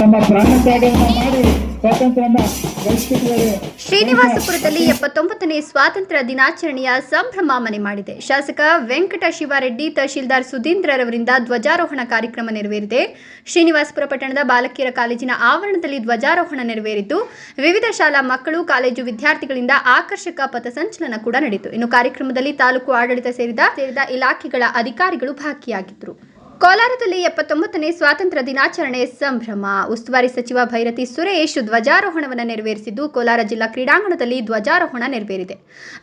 ತಮ್ಮ ಪ್ರಾಣ ಮಾಡಿ ಶ್ರೀನಿವಾಸಪುರದಲ್ಲಿ ಎಪ್ಪತ್ತೊಂಬತ್ತನೇ ಸ್ವಾತಂತ್ರ್ಯ ದಿನಾಚರಣೆಯ ಸಂಭ್ರಮ ಮನೆ ಮಾಡಿದೆ. ಶಾಸಕ ವೆಂಕಟ ಶಿವಾರೆಡ್ಡಿ, ತಹಶೀಲ್ದಾರ್ ಸುಧೀಂದ್ರರವರಿಂದ ಧ್ವಜಾರೋಹಣ ಕಾರ್ಯಕ್ರಮ ನೆರವೇರಿದೆ. ಶ್ರೀನಿವಾಸಪುರ ಪಟ್ಟಣದ ಬಾಲಕಿಯರ ಕಾಲೇಜಿನ ಆವರಣದಲ್ಲಿ ಧ್ವಜಾರೋಹಣ ನೆರವೇರಿದ್ದು ವಿವಿಧ ಶಾಲಾ ಮಕ್ಕಳು, ಕಾಲೇಜು ವಿದ್ಯಾರ್ಥಿಗಳಿಂದ ಆಕರ್ಷಕ ಪಥಸಂಚಲನ ಕೂಡ ನಡೆಯಿತು. ಇನ್ನು ಕಾರ್ಯಕ್ರಮದಲ್ಲಿ ತಾಲೂಕು ಆಡಳಿತ ಸೇರಿದ ಸೇರಿದ ಇಲಾಖೆಗಳ ಅಧಿಕಾರಿಗಳು ಭಾಗಿಯಾಗಿದ್ದರು. ಕೋಲಾರದಲ್ಲಿ ಎಪ್ಪತ್ತೊಂಬತ್ತನೇ ಸ್ವಾತಂತ್ರ್ಯ ದಿನಾಚರಣೆ ಸಂಭ್ರಮ. ಉಸ್ತುವಾರಿ ಸಚಿವ ಭೈರತಿ ಸುರೇಶ್ ಧ್ವಜಾರೋಹಣವನ್ನು ನೆರವೇರಿಸಿದ್ದು ಕೋಲಾರ ಜಿಲ್ಲಾ ಕ್ರೀಡಾಂಗಣದಲ್ಲಿ ಧ್ವಜಾರೋಹಣ ನೆರವೇರಿದೆ.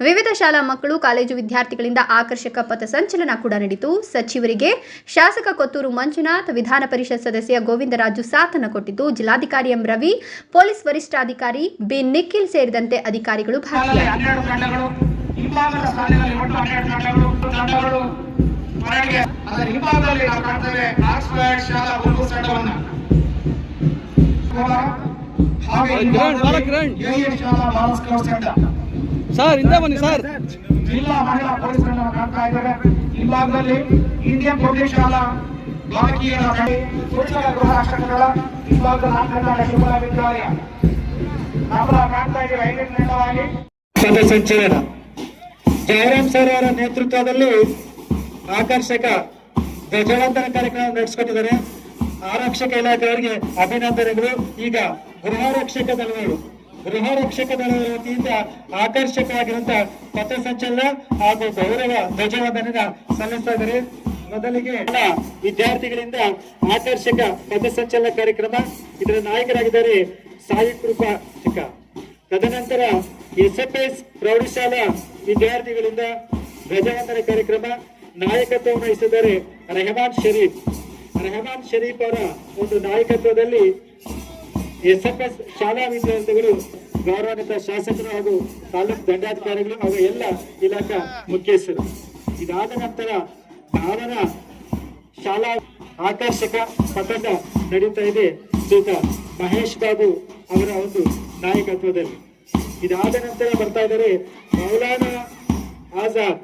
ವಿವಿಧ ಶಾಲಾ ಮಕ್ಕಳು, ಕಾಲೇಜು ವಿದ್ಯಾರ್ಥಿಗಳಿಂದ ಆಕರ್ಷಕ ಪಥಸಂಚಲನ ಕೂಡ ನಡೆಯಿತು ಸಚಿವರಿಗೆ ಶಾಸಕ ಕೊತ್ತೂರು ಮಂಜುನಾಥ್, ವಿಧಾನ ಪರಿಷತ್ ಸದಸ್ಯ ಗೋವಿಂದರಾಜು ಸಾಥನ ಕೊಟ್ಟಿದ್ದು ಜಿಲ್ಲಾಧಿಕಾರಿ ಎಂ ರವಿ, ಪೊಲೀಸ್ ವರಿಷ್ಠಾಧಿಕಾರಿ ಬಿ ನಿಖಿಲ್ ಸೇರಿದಂತೆ ಅಧಿಕಾರಿಗಳು ಭಾಗಿಯಾಗಿದ್ದಾರೆ. ಹೊರಗೆ ಅದರ ಹಿಂಭಾಗದಲ್ಲಿ ನಾವು ಕಾಣ್ತೇವೆ ಆಕ್ಸ್ಫರ್ಡ್ ಶಾಲಾ ಬಾಲಸ್ ಕ್ಲಬ್ ಸರ್ ಹಿಂದೆ ಬನ್ನಿ ಸರ್ ಜಿಲ್ಲಾ ಮಹಿಳಾ ಪೊಲೀಸ್ ತಂಡ ಕಾಣ್ತಾ ಇದ್ದಾರೆ ಹಿಂಭಾಗದಲ್ಲಿ ಇಂಡಿಯನ್ ಪೊಲೀಸ್ ಶಾಲಾ ಬಾಲಕಿಯರ ಗೃಹ ವಿದ್ಯಾಲಯ. ನಾವು ಕಾಣ್ತಾ ಇದ್ದೀವಿ. ಐದನೇ ತಂಡವಾಗಿ. ಪಥಸಂಚಲನ ಜಯರಾಮ್ ಸರ್ ಅವರ ನೇತೃತ್ವದಲ್ಲಿ ಆಕರ್ಷಕ ಧ್ವಜವಂದನ ಕಾರ್ಯಕ್ರಮ ನಡೆಸ್ಕೊಟ್ಟಿದ್ದಾರೆ. ಆರಕ್ಷಕ ಇಲಾಖೆಯವರಿಗೆ ಅಭಿನಂದನೆಗಳು. ಈಗ ಗೃಹ ರಕ್ಷಕ ದಳಗಳು ಗೃಹ ರಕ್ಷಕ ದಳಗಳ ವತಿಯಿಂದ ಆಕರ್ಷಕವಾಗಿರುವಂತಹ ಪಥಸಂಚಲನ ಹಾಗೂ ಗೌರವ ಧ್ವಜವಂದನ ಸಲ್ಲಿಸ್ತಾ ಇದ್ದಾರೆ. ಮೊದಲಿಗೆ ವಿದ್ಯಾರ್ಥಿಗಳಿಂದ ಆಕರ್ಷಕ ಪಥಸಂಚಲನ ಕಾರ್ಯಕ್ರಮ. ಇದರ ನಾಯಕರಾಗಿದ್ದಾರೆ ಸಾಯಿ ಕೃಪಾ ಚಿಕ್ಕ. ತದನಂತರ ಎಸ್ ಪ್ರೌಢಶಾಲಾ ವಿದ್ಯಾರ್ಥಿಗಳಿಂದ ಧ್ವಜವಂದನ ಕಾರ್ಯಕ್ರಮ. ನಾಯಕತ್ವವನ್ನು ವಹಿಸಿದರೆ ರೆಹಮಾನ್ ಶರೀಫ್ ರೆಹಮಾನ್ ಶರೀಫ್ ಅವರ ಒಂದು ನಾಯಕತ್ವದಲ್ಲಿ ಎಸ್ಎಫ್ಎಸ್ ಶಾಲಾ ವಿದ್ಯಾರ್ಥಿಗಳು, ಗೌರವಾನ್ವಿತ ಶಾಸಕರು ಹಾಗೂ ತಾಲೂಕು ದಂಡಾಧಿಕಾರಿಗಳು ಹಾಗೂ ಎಲ್ಲ ಇಲಾಖಾ ಮುಖ್ಯಸ್ಥರು. ಇದಾದ ನಂತರ ಭಾವನ ಶಾಲಾ ಆಕರ್ಷಕ ಪಥದ ನಡೀತಾ ಇದೆ ಶ್ರೀತ ಮಹೇಶ್ ಬಾಬು ಅವರ ಒಂದು ನಾಯಕತ್ವದಲ್ಲಿ. ಇದಾದ ನಂತರ ಬರ್ತಾ ಇದ್ದಾರೆ ಮೌಲಾನಾ ಆಜಾದ್.